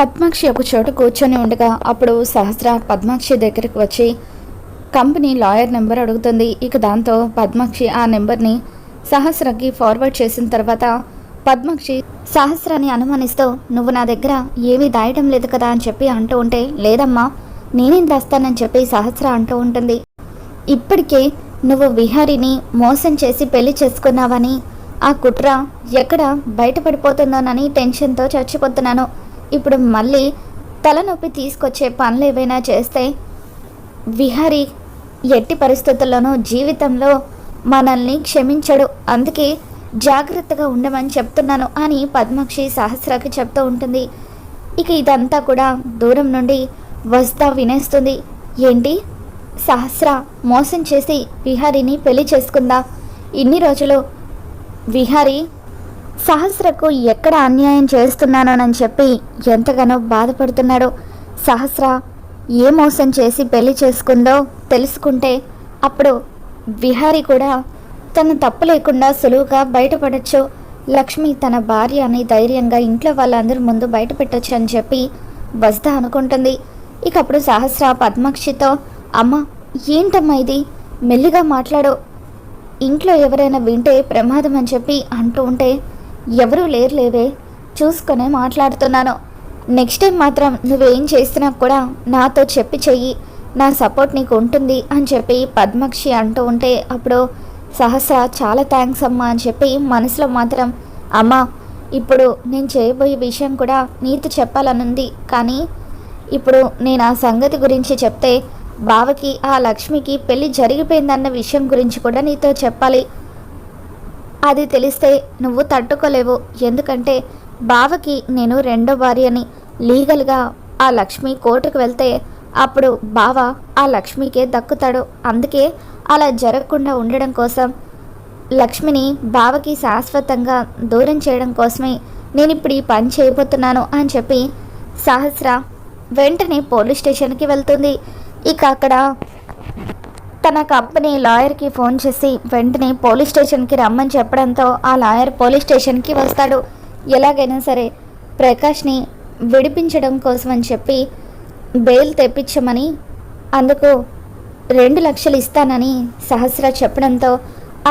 పద్మాక్షి ఒక చోట కూర్చొని ఉండగా అప్పుడు సహస్ర పద్మాక్షి దగ్గరికి వచ్చి కంపెనీ లాయర్ నెంబర్ అడుగుతుంది. ఇక దాంతో పద్మాక్షి ఆ నెంబర్ని సహస్రకి ఫార్వర్డ్ చేసిన తర్వాత పద్మాక్షి సహస్రాన్ని అనుమానిస్తూ నువ్వు నా దగ్గర ఏమీ దాయడం లేదు కదా అని చెప్పి అంటూ ఉంటే లేదమ్మా నేనేం దాస్తానని చెప్పి సహస్ర అంటూ ఉంటుంది. ఇప్పటికే నువ్వు విహారిని మోసం చేసి పెళ్ళి చేసుకున్నావని ఆ కుట్ర ఎక్కడ బయటపడిపోతుందోనని టెన్షన్తో చచ్చిపోతున్నాను. ఇప్పుడు మళ్ళీ తలనొప్పి తీసుకొచ్చే పనులు ఏవైనా చేస్తే విహారి ఎట్టి పరిస్థితుల్లోనూ జీవితంలో మనల్ని క్షమించడు. అందుకే జాగ్రత్తగా ఉండమని చెప్తున్నాను అని పద్మాక్షి సహస్రకి చెప్తూ ఉంటుంది. ఇక ఇదంతా కూడా దూరం నుండి వస్తా వినేస్తుంది. ఏంటి? సహస్ర మోసం చేసి విహారిని పెళ్ళి చేసుకుందా? ఇన్ని రోజులు విహారి సహస్రకు ఎక్కడ అన్యాయం చేస్తున్నానోనని చెప్పి ఎంతగానో బాధపడుతున్నాడు. సహస్ర ఏ మోసం చేసి పెళ్ళి చేసుకుందో తెలుసుకుంటే అప్పుడు విహారి కూడా తన తప్పు లేకుండా సులువుగా బయటపడచ్చు. లక్ష్మి తన భార్య అని ధైర్యంగా ఇంట్లో వాళ్ళందరి ముందు బయట పెట్టొచ్చు అని చెప్పి వస్తా అనుకుంటుంది. ఇక అప్పుడు సహస్ర పద్మాక్షితో అమ్మ ఏంటమ్మా ఇది? మెల్లిగా మాట్లాడు. ఇంట్లో ఎవరైనా వింటే ప్రమాదం అని చెప్పి అంటూ ఉంటే ఎవరూ లేరు లేవే చూసుకొని మాట్లాడుతున్నాను. నెక్స్ట్ టైం మాత్రం నువ్వేం చేసినా కూడా నాతో చెప్పి చెయ్యి. నా సపోర్ట్ నీకు ఉంటుంది అని చెప్పి పద్మక్షి అంటూ ఉంటే అప్పుడు సహస్ర చాలా థ్యాంక్స్ అమ్మా అని చెప్పి మనసులో మాత్రం అమ్మా ఇప్పుడు నేను చేయబోయే విషయం కూడా నీతో చెప్పాలనుంది. కానీ ఇప్పుడు నేను ఆ సంగతి గురించి చెప్తే బావకి ఆ లక్ష్మికి పెళ్ళి జరిగిపోయిందన్న విషయం గురించి కూడా నీతో చెప్పాలి. అది తెలిస్తే నువ్వు తట్టుకోలేవు. ఎందుకంటే బావకి నేను రెండో భార్యని లీగల్గా ఆ లక్ష్మి కోర్టుకు వెళ్తే అప్పుడు బావ ఆ లక్ష్మికే దక్కుతాడు. అందుకే అలా జరగకుండా ఉండడం కోసం లక్ష్మిని బావకి శాశ్వతంగా దూరం చేయడం కోసమే నేను ఇప్పుడు ఈ పని చేయబోతున్నాను అని చెప్పి సహస్ర వెంటనే పోలీస్ స్టేషన్కి వెళ్తుంది. ఇక అక్కడ తన కంపెనీ లాయర్కి ఫోన్ చేసి వెంటనే పోలీస్ స్టేషన్కి రమ్మని చెప్పడంతో ఆ లాయర్ పోలీస్ స్టేషన్కి వస్తాడు. ఎలాగైనా సరే ప్రకాష్ని విడిపించడం కోసం అని చెప్పి బెయిల్ తెప్పించమని అందుకు రెండు లక్షలు ఇస్తానని సహస్ర చెప్పడంతో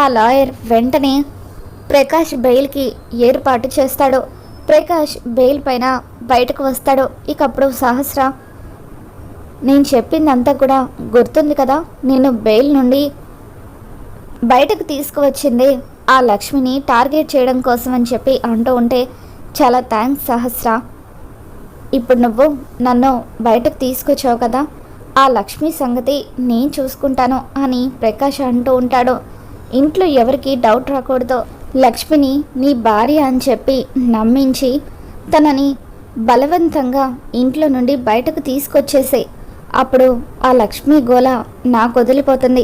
ఆ లాయర్ వెంటనే ప్రకాష్ బెయిల్కి ఏర్పాటు చేస్తాడు. ప్రకాష్ బెయిల్ పైన బయటకు వస్తాడు. ఇకప్పుడు సహస్ర నేను చెప్పిందంతా కూడా గుర్తుంది కదా. నేను బెయిల్ నుండి బయటకు తీసుకువచ్చింది ఆ లక్ష్మిని టార్గెట్ చేయడం కోసం అని చెప్పి అంటూ ఉంటే చాలా థ్యాంక్స్ సహస్ర. ఇప్పుడు నువ్వు నన్ను బయటకు తీసుకొచ్చావు కదా. ఆ లక్ష్మి సంగతి నేను చూసుకుంటాను అని ప్రకాష్ అంటూ ఉంటాడు. ఇంట్లో ఎవరికి డౌట్ రాకూడదు. లక్ష్మిని నీ భార్య అని చెప్పి నమ్మించి తనని బలవంతంగా ఇంట్లో నుండి బయటకు తీసుకొచ్చేసే అప్పుడు ఆ లక్ష్మి గోల నాకు వదిలిపోతుంది.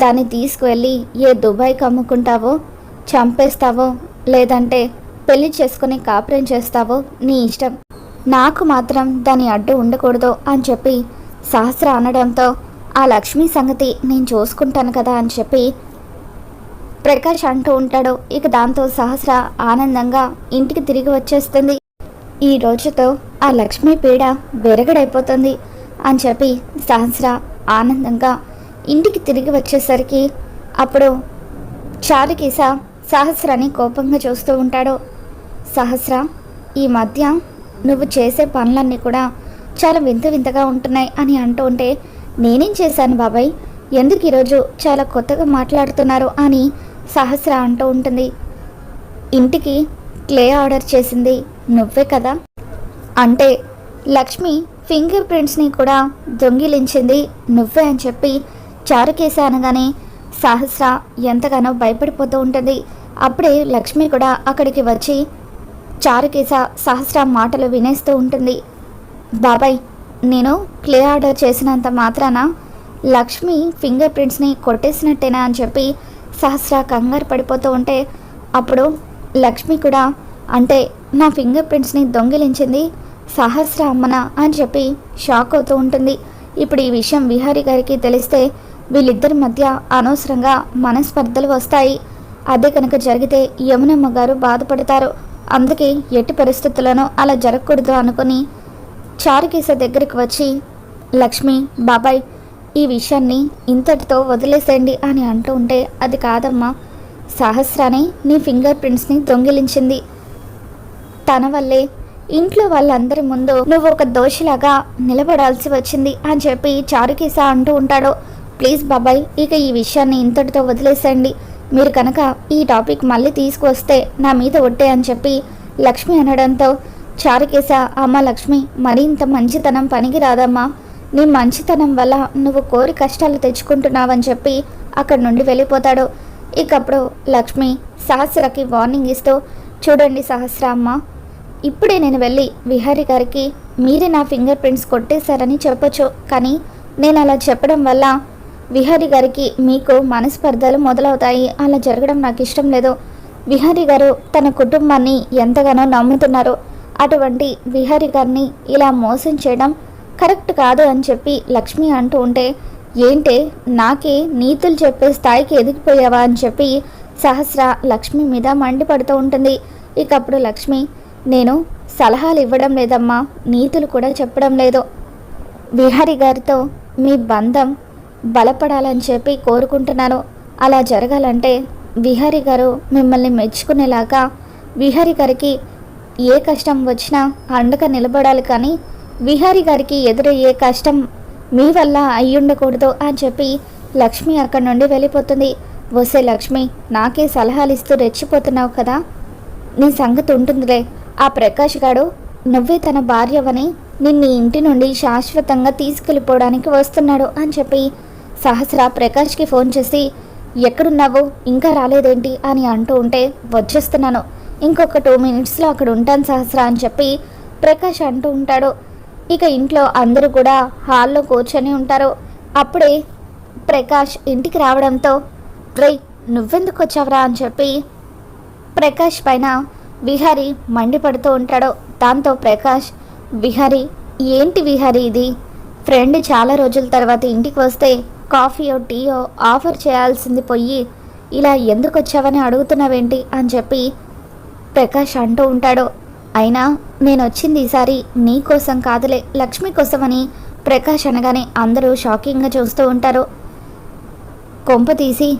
దాన్ని తీసుకువెళ్ళి ఏ దుబాయ్కి అమ్ముకుంటావో చంపేస్తావో లేదంటే పెళ్ళి చేసుకుని కాపురం చేస్తావో నీ ఇష్టం. నాకు మాత్రం దాని అడ్డు ఉండకూడదు అని చెప్పి సహస్ర అనడంతో ఆ లక్ష్మి సంగతి నేను చూసుకుంటాను కదా అని చెప్పి ప్రకాష్ అంటూ ఉంటాడు. ఇక దాంతో సహస్ర ఆనందంగా ఇంటికి తిరిగి వచ్చేస్తుంది. ఈ రోజుతో ఆ లక్ష్మి పీడ బెరగడైపోతుంది అని చెప్పి సహస్ర ఆనందంగా ఇంటికి తిరిగి వచ్చేసరికి అప్పుడు చారుకేశ సహస్రాన్ని కోపంగా చూస్తూ ఉంటాడు. సహస్ర ఈ మధ్య నువ్వు చేసే పనులన్నీ కూడా చాలా వింత వింతగా ఉంటున్నాయి అని అంటూ ఉంటే నేనేం చేశాను బాబాయ్? ఎందుకు ఈరోజు చాలా కొత్తగా మాట్లాడుతున్నారు అని సహస్ర అంటూ ఉంటుంది. ఇంటికి క్లే ఆర్డర్ చేసింది నువ్వే కదా? అంటే లక్ష్మి ఫింగర్ ప్రింట్స్ని కూడా దొంగిలించింది నువ్వే అని చెప్పి చారుకేశ అనగానే సహస్ర ఎంతగానో భయపడిపోతూ ఉంటుంది. అప్పుడే లక్ష్మి కూడా అక్కడికి వచ్చి చారుకేశ సహస్ర మాటలు వినేస్తూ ఉంటుంది. బాబాయ్ నేను క్లే ఆర్డర్ చేసినంత మాత్రాన లక్ష్మి ఫింగర్ ప్రింట్స్ని కొట్టేసినట్టేనా అని చెప్పి సహస్ర కంగారు పడిపోతూ ఉంటే అప్పుడు లక్ష్మి కూడా అంటే నా ఫింగర్ ప్రింట్స్ని దొంగిలించింది సహస్ర అమ్మన అని చెప్పి షాక్ అవుతూ ఉంటుంది. ఇప్పుడు ఈ విషయం విహారీ గారికి తెలిస్తే వీళ్ళిద్దరి మధ్య అనవసరంగా మనస్పర్ధలు వస్తాయి. అదే కనుక జరిగితే యమునమ్మ గారు బాధపడతారు. అందుకే ఎట్టి పరిస్థితుల్లోనూ అలా జరగకూడదు అనుకుని చారుకేశ దగ్గరికి వచ్చి లక్ష్మి బాబాయ్ ఈ విషయాన్ని ఇంతటితో వదిలేసేయండి అని అంటూ ఉంటే అది కాదమ్మా. సహస్రానే నీ ఫింగర్ ప్రింట్స్ని దొంగిలించింది. తన వల్లే ఇంట్లో వాళ్ళందరి ముందు నువ్వు ఒక దోషిలాగా నిలబడాల్సి వచ్చింది అని చెప్పి చారుకేసా అంటూ ఉంటాడు. ప్లీజ్ బాబాయ్ ఇక ఈ విషయాన్ని ఇంతటితో వదిలేసేయండి. మీరు కనుక ఈ టాపిక్ మళ్ళీ తీసుకొస్తే నా మీద ఒట్టే అని చెప్పి లక్ష్మి అనడంతో చారుకేశ అమ్మ లక్ష్మి మరింత మంచితనం పనికి రాదమ్మా. నీ మంచితనం వల్ల నువ్వు కోరి కష్టాలు తెచ్చుకుంటున్నావని చెప్పి అక్కడి నుండి వెళ్ళిపోతాడు. ఇకప్పుడు లక్ష్మి సహస్రకి వార్నింగ్ ఇస్తూ చూడండి సహస్ర అమ్మ ఇప్పుడే నేను వెళ్ళి విహారి గారికి మీరే నా ఫింగర్ ప్రింట్స్ కొట్టేశారని చెప్పొచ్చు కానీ నేను అలా చెప్పడం వల్ల విహారి గారికి మీకు మనస్పర్ధలు మొదలవుతాయి. అలా జరగడం నాకు ఇష్టం లేదు. విహారి గారు తన కుటుంబాన్ని ఎంతగానో నమ్ముతున్నారు. అటువంటి విహారి గారిని ఇలా మోసం చేయడం కరెక్ట్ కాదు అని చెప్పి లక్ష్మి అంటూ ఉంటే ఏంటే నాకే నీతులు చెప్పే స్థాయికి ఎదిగిపోయావా? అని చెప్పి సహస్ర లక్ష్మి మీద మండిపడుతూ ఉంటుంది. ఇకప్పుడు లక్ష్మి నేను సలహాలు ఇవ్వడం లేదమ్మా నీతులు కూడా చెప్పడం లేదు. విహారి గారితో మీ బంధం బలపడాలని చెప్పి కోరుకుంటున్నాను. అలా జరగాలంటే విహారి గారు మిమ్మల్ని మెచ్చుకునేలాగా విహారి గారికి ఏ కష్టం వచ్చినా అండగా నిలబడాలి కానీ విహారి గారికి ఎదురయ్యే కష్టం మీ వల్ల అయ్యుండకూడదు అని చెప్పి లక్ష్మి అక్కడి నుండి వెళ్ళిపోతుంది. వసే లక్ష్మి నాకే సలహాలు ఇస్తూ రెచ్చిపోతున్నావు కదా? నీ సంగతి ఉంటుందిలే. ఆ ప్రకాష్ గాడు నువ్వే తన భార్యవని నిన్ను ఇంటి నుండి శాశ్వతంగా తీసుకెళ్ళిపోవడానికి వస్తున్నాడు అని చెప్పి సహస్ర ప్రకాష్కి ఫోన్ చేసి ఎక్కడున్నావు? ఇంకా రాలేదేంటి? అని అంటూ ఉంటే వచ్చేస్తున్నాను. ఇంకొక టూ మినిట్స్లో అక్కడ ఉంటాను సహస్ర అని చెప్పి ప్రకాష్ అంటూ ఉంటాడు. ఇక ఇంట్లో అందరూ కూడా హాల్లో కూర్చొని ఉంటారు. అప్పుడే ప్రకాష్ ఇంటికి రావడంతో రే నువ్వెందుకు వచ్చావరా? అని చెప్పి ప్రకాష్ పైన విహారి మండిపడుతూ ఉంటాడో. దాంతో ప్రకాష్ విహారి ఏంటి విహారి ఇది? ఫ్రెండ్ చాలా రోజుల తర్వాత ఇంటికి వస్తే కాఫీయో టీయో ఆఫర్ చేయాల్సింది పోయి ఇలా ఎందుకు వచ్చావని అడుగుతున్నావేంటి? అని చెప్పి ప్రకాష్ అంటూ ఉంటాడో. అయినా నేను వచ్చింది ఈసారి నీకోసం కాదులే లక్ష్మి కోసమని ప్రకాష్ అనగానే అందరూ షాకింగ్గా చూస్తూ ఉంటారు. కొంప తీసి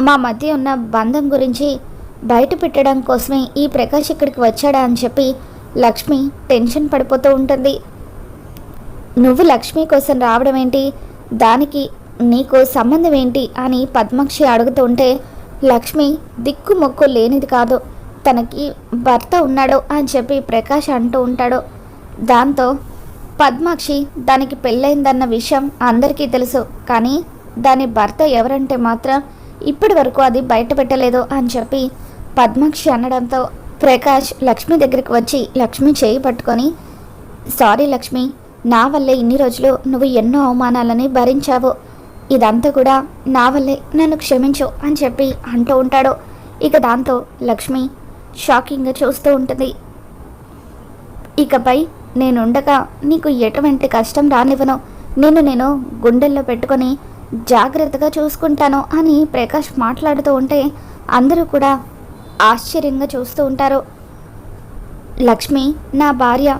మా మధ్య ఉన్న బంధం గురించి బయట పెట్టడం కోసమే ఈ ప్రకాష్ ఇక్కడికి వచ్చాడా అని చెప్పి లక్ష్మి టెన్షన్ పడిపోతూ ఉంటుంది. నువ్వు లక్ష్మి కోసం రావడం ఏంటి? దానికి నీకు సంబంధం ఏంటి? అని పద్మాక్షి అడుగుతుంటే లక్ష్మి దిక్కు మొక్కు లేనిది కాదు. తనకి భర్త ఉన్నాడో అని చెప్పి ప్రకాష్ అంటూ ఉంటాడు. దాంతో పద్మాక్షి దానికి పెళ్ళైందన్న విషయం అందరికీ తెలుసు. కానీ దాని భర్త ఎవరంటే మాత్రం ఇప్పటి వరకు అది బయట పెట్టలేదు అని చెప్పి పద్మాక్షి అనడంతో ప్రకాష్ లక్ష్మి దగ్గరికి వచ్చి లక్ష్మి చేయి పట్టుకొని సారీ లక్ష్మి నా వల్లే ఇన్ని రోజులు నువ్వు ఎన్నో అవమానాలని భరించావు. ఇదంతా కూడా నా వల్లే నన్ను క్షమించు అని చెప్పి అంటూ ఉంటాడు. ఇక దాంతో లక్ష్మి షాకింగ్గా చూస్తూ ఉంటుంది. ఇకపై నేనుండగా నీకు ఎటువంటి కష్టం రానివ్వను. నిన్ను నేను గుండెల్లో పెట్టుకొని జాగ్రత్తగా చూసుకుంటాను అని ప్రకాష్ మాట్లాడుతూ ఉంటే అందరూ కూడా ఆశ్చర్యంగా చూస్తూ ఉంటారు. లక్ష్మి నా భార్య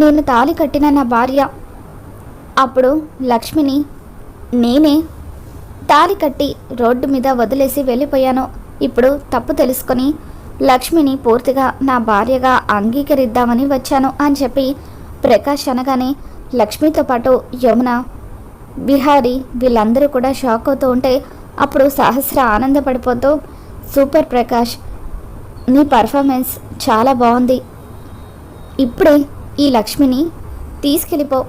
నేను తాళి కట్టిన నా భార్య. అప్పుడు లక్ష్మిని నేనే తాళి కట్టి రోడ్డు మీద వదిలేసి వెళ్ళిపోయాను. ఇప్పుడు తప్పు తెలుసుకొని లక్ష్మిని పూర్తిగా నా భార్యగా అంగీకరిద్దామని వచ్చాను అని చెప్పి ప్రకాష్ అనగానే లక్ష్మితో పాటు యమున బిహారీ వీళ్ళందరూ కూడా షాక్ అవుతూ ఉంటే అప్పుడు సహస్ర ఆనందపడిపోతూ సూపర్ ప్రకాష్ నీ పర్ఫార్మెన్స్ చాలా బాగుంది. ఇప్పుడే ఈ లక్ష్మిని తీసుకెళ్ళిపో.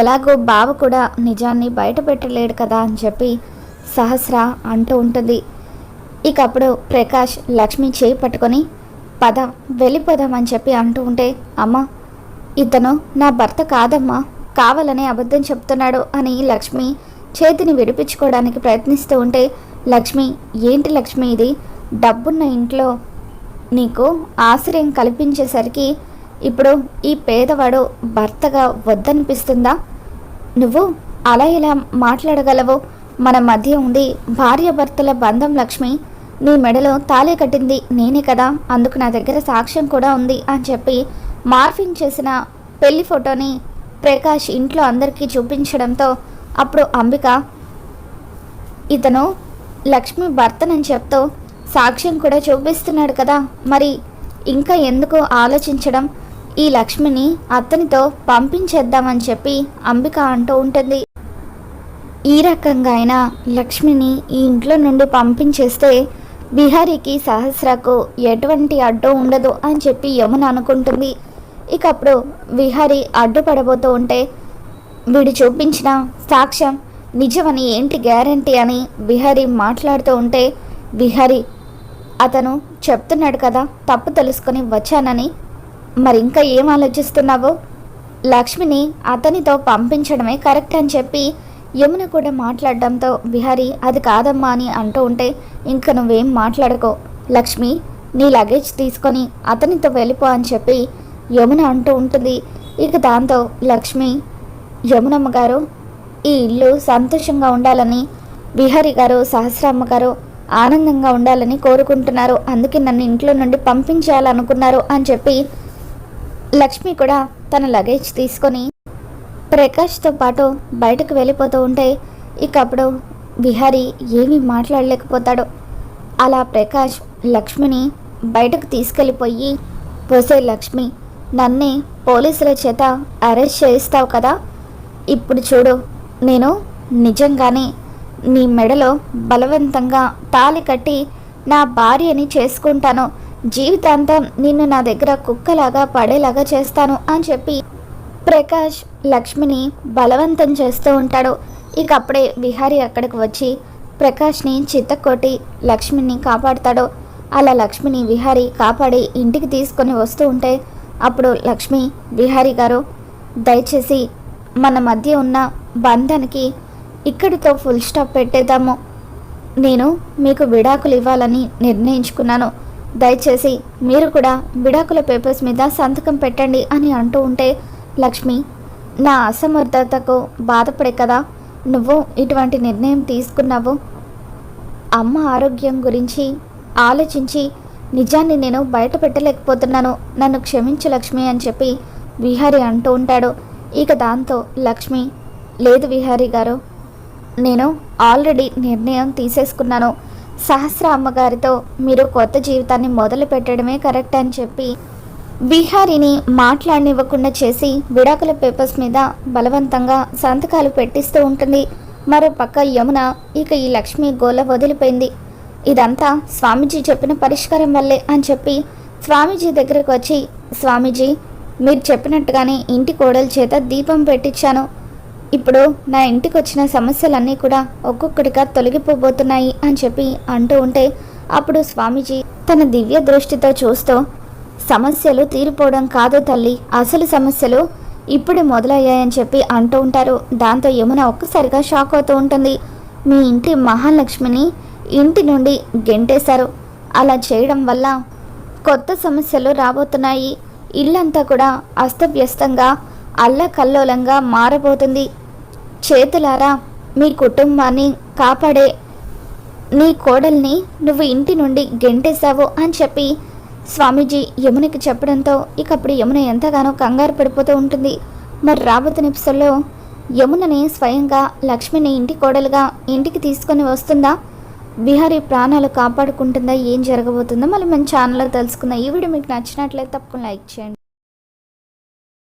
ఎలాగో బావ కూడా నిజాన్ని బయట పెట్టలేడు కదా అని చెప్పి సహస్ర అంటూ ఉంటుంది. ఇక అప్పుడు ప్రకాష్ లక్ష్మి చేయి పట్టుకొని పద వెళ్ళిపోదామని చెప్పి అంటూ ఉంటే అమ్మ ఇతను నా భర్త కాదమ్మా కావాలనే అబద్ధం చెప్తున్నాడు అని లక్ష్మి చేతిని విడిపించుకోవడానికి ప్రయత్నిస్తూ ఉంటే లక్ష్మి ఏంటి లక్ష్మి ఇది? డబ్బున్న ఇంట్లో నీకు ఆశ్రయం కల్పించేసరికి ఇప్పుడు ఈ పేదవాడు భర్తగా వద్దనిపిస్తుందా? నువ్వు అలా ఇలా మాట్లాడగలవు? మన మధ్య ఉంది భార్యాభర్తల బంధం లక్ష్మి. నీ మెడలో తాళి కట్టింది నేనే కదా. అందుకు నా దగ్గర సాక్ష్యం కూడా ఉంది అని చెప్పి మార్ఫింగ్ చేసిన పెళ్ళి ఫోటోని ప్రకాష్ ఇంట్లో అందరికీ చూపించడంతో అప్పుడు అంబిక ఇతను లక్ష్మి భర్తనని చెప్తూ సాక్ష్యం కూడా చూపిస్తున్నాడు కదా. మరి ఇంకా ఎందుకు ఆలోచించడం? ఈ లక్ష్మిని అతనితో పంపించేద్దామని చెప్పి అంబిక అంటూ ఉంటుంది. ఈ రకంగా అయినా లక్ష్మిని ఈ ఇంట్లో నుండి పంపించేస్తే బిహారీకి సహస్రకు ఎటువంటి అడ్డు ఉండదు అని చెప్పి యమున అనుకుంటుంది. ఇక అప్పుడు విహారీ అడ్డుపడబోతూ ఉంటే వీడు చూపించిన సాక్ష్యం నిజమని ఏంటి గ్యారంటీ అని విహారీ మాట్లాడుతూ ఉంటే విహారీ అతను చెప్తున్నాడు కదా తప్పు తెలుసుకొని వచ్చానని. మరి ఇంకా ఏం ఆలోచిస్తున్నావు? లక్ష్మిని అతనితో పంపించడమే కరెక్ట్ అని చెప్పి యమున కూడా మాట్లాడడంతో విహారీ అది కాదమ్మా అని అంటూ ఉంటే ఇంక నువ్వేం మాట్లాడకో. లక్ష్మి నీ లగేజ్ తీసుకొని అతనితో వెళ్ళిపో అని చెప్పి యమున అంటూ ఉంటుంది. ఇక దాంతో లక్ష్మి యమునమ్మ గారు ఈ ఇల్లు సంతోషంగా ఉండాలని విహారి గారు సహస్రమ్మ గారు ఆనందంగా ఉండాలని కోరుకుంటున్నారు. అందుకే నన్ను ఇంట్లో నుండి పంపించాలనుకున్నారు అని చెప్పి లక్ష్మి కూడా తన లగేజ్ తీసుకొని ప్రకాష్తో పాటు బయటకు వెళ్ళిపోతూ ఉంటే ఇక అప్పుడు విహారీ ఏమీ మాట్లాడలేకపోతాడు. అలా ప్రకాష్ లక్ష్మిని బయటకు తీసుకెళ్ళిపోయి పోసే లక్ష్మి నన్నే పోలీసుల చేత అరెస్ట్ చేయిస్తావు కదా. ఇప్పుడు చూడు నేను నిజంగానే నీ మెడలో బలవంతంగా తాలి కట్టి నా భార్యని చేసుకుంటాను. జీవితాంతం నిన్ను నా దగ్గర కుక్కలాగా పడేలాగా చేస్తాను అని చెప్పి ప్రకాష్ లక్ష్మిని బలవంతం చేస్తూ ఉంటాడు. ఇక అప్పుడే విహారీ అక్కడికి వచ్చి ప్రకాష్ని చిత్తకొట్టి లక్ష్మిని కాపాడతాడు. అలా లక్ష్మిని విహారీ కాపాడి ఇంటికి తీసుకొని వస్తూ ఉంటే అప్పుడు లక్ష్మి విహారీ గారు దయచేసి మన మధ్య ఉన్న బంధానికి ఇక్కడితో ఫుల్ స్టాప్ పెట్టేద్దాము. నేను మీకు విడాకులు ఇవ్వాలని నిర్ణయించుకున్నాను. దయచేసి మీరు కూడా విడాకుల పేపర్స్ మీద సంతకం పెట్టండి అని అంటూ ఉంటే లక్ష్మి నా అసమర్థతకు బాధపడే కదా నువ్వు ఇటువంటి నిర్ణయం తీసుకున్నావు? అమ్మ ఆరోగ్యం గురించి ఆలోచించి నిజాన్ని నేను బయట పెట్టలేకపోతున్నాను నన్ను క్షమించు లక్ష్మి అని చెప్పి విహారి అంటూ ఉంటాడు. ఇక దాంతో లక్ష్మి లేదు విహారీ గారు నేను ఆల్రెడీ నిర్ణయం తీసేసుకున్నాను. సహస్ర అమ్మగారితో మీరు కొత్త జీవితాన్ని మొదలు పెట్టడమే కరెక్ట్ అని చెప్పి విహారిని మాట్లాడనివ్వకుండా చేసి విడాకుల పేపర్స్ మీద బలవంతంగా సంతకాలు పెట్టిస్తూ ఉంటుంది. మరో పక్క యమున ఇక ఈ లక్ష్మి గోల వదిలిపోయింది. ఇదంతా స్వామీజీ చెప్పిన పరిష్కారం వల్లే అని చెప్పి స్వామీజీ దగ్గరకు వచ్చి స్వామీజీ మీరు చెప్పినట్టుగానే ఇంటి కోడల చేత దీపం పెట్టించాను. ఇప్పుడు నా ఇంటికి వచ్చిన సమస్యలన్నీ కూడా ఒక్కొక్కటిగా తొలగిపోబోతున్నాయి అని చెప్పి అంటూ ఉంటే అప్పుడు స్వామీజీ తన దివ్య దృష్టితో చూస్తూ సమస్యలు తీరిపోవడం కాదు తల్లి అసలు సమస్యలు ఇప్పుడు మొదలయ్యాయని చెప్పి అంటూ ఉంటారు. దాంతో యమున ఒక్కసారిగా షాక్ అవుతూ ఉంటుంది. మీ ఇంటి మహాలక్ష్మిని ఇంటి నుండి గెంటేశారు. అలా చేయడం వల్ల కొత్త సమస్యలు రాబోతున్నాయి. ఇల్లంతా కూడా అస్తవ్యస్తంగా అల్లకల్లోలంగా మారబోతుంది. చేతులారా మీ కుటుంబాన్ని కాపాడే నీ కోడల్ని నువ్వు ఇంటి నుండి గెంటేశావు అని చెప్పి స్వామీజీ యమునికి చెప్పడంతో ఇక అప్పుడు యమున ఎంతగానో కంగారు పడిపోతూ ఉంటుంది. మరి రాబోతున్న ఎపిసోడ్లో యమునని స్వయంగా లక్ష్మిని ఇంటి కోడలుగా ఇంటికి తీసుకొని వస్తుందా? బిహారీ ప్రాణాలు కాపాడుకుంటుందా? ఏం జరగబోతుందో మళ్ళీ మన ఛానల్లో తెలుసుకుందాం. ఈ వీడియో మీకు నచ్చినట్లయితే తప్పకుండా లైక్ చేయండి.